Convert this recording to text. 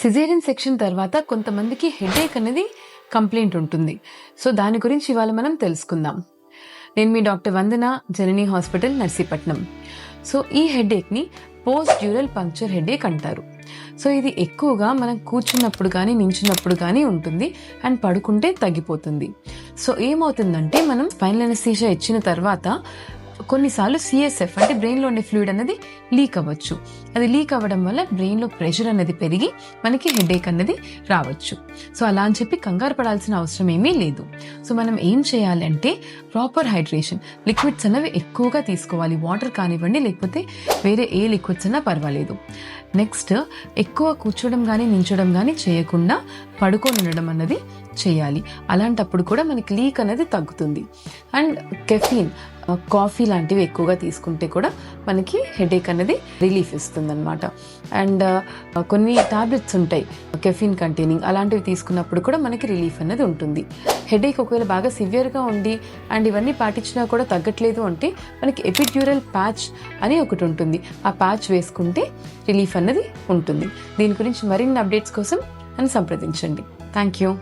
Caesarean section తర్వాత కొంతమందికి headache అనేది కంప్లైంట్ ఉంటుంది. సో దాని గురించి ఇవాళ మనం తెలుసుకుందాం. నేను మీ doctor Vandana Janani hospital Narsipatnam. So ఈ హెడేక్ని పోస్ట్ డ్యూరల్ పంక్చర్ హెడేక్ అంటారు. సో ఇది ఎక్కువగా మనం కూర్చున్నప్పుడు కానీ నించున్నప్పుడు కానీ ఉంటుంది అండ్ పడుకుంటే తగ్గిపోతుంది. సో ఏమవుతుందంటే మనం స్పైనల్ అనస్థీషియా ఇచ్చిన తర్వాత కొన్నిసార్లు సిఎస్ఎఫ్ అంటే బ్రెయిన్లో ఉండే ఫ్లూయిడ్ అనేది లీక్ అవ్వచ్చు. అది లీక్ అవ్వడం వల్ల బ్రెయిన్లో ప్రెషర్ అనేది పెరిగి మనకి హెడేక్ అనేది రావచ్చు. సో అలా అని చెప్పి కంగారు పడాల్సిన అవసరం ఏమీ లేదు. సో మనం ఏం చేయాలంటే ప్రాపర్ హైడ్రేషన్ లిక్విడ్స్ అనేవి ఎక్కువగా తీసుకోవాలి. వాటర్ కానివ్వండి లేకపోతే వేరే ఏ లిక్విడ్స్ అయినా పర్వాలేదు. నెక్స్ట్ ఎక్కువ కూర్చోవడం కానీ నించడం కానీ చేయకుండా పడుకొని ఉండడం అన్నది చేయాలి. అలాంటప్పుడు కూడా మనకి లీక్ అనేది తగ్గుతుంది. అండ్ కెఫీన్ కాఫీ లాంటివి ఎక్కువగా తీసుకుంటే కూడా మనకి హెడేక్ అనేది రిలీఫ్ ఇస్తుంది అనమాట అండ్ కొన్ని టాబ్లెట్స్ ఉంటాయి. కెఫీన్ కంటైనింగ్ అలాంటివి తీసుకున్నప్పుడు కూడా మనకి రిలీఫ్ అనేది ఉంటుంది. హెడేక్ ఒకవేళ బాగా సివియర్గా ఉండి అండ్ ఇవన్నీ పాటించినా కూడా తగ్గట్లేదు అంటే మనకి ఎపిడ్యూరల్ ప్యాచ్ అని ఒకటి ఉంటుంది. ఆ ప్యాచ్ వేసుకుంటే రిలీఫ్ అన్నది ఉంటుంది. దీని గురించి మరిన్ని అప్డేట్స్ కోసం నన్ను సంప్రదించండి. Thank you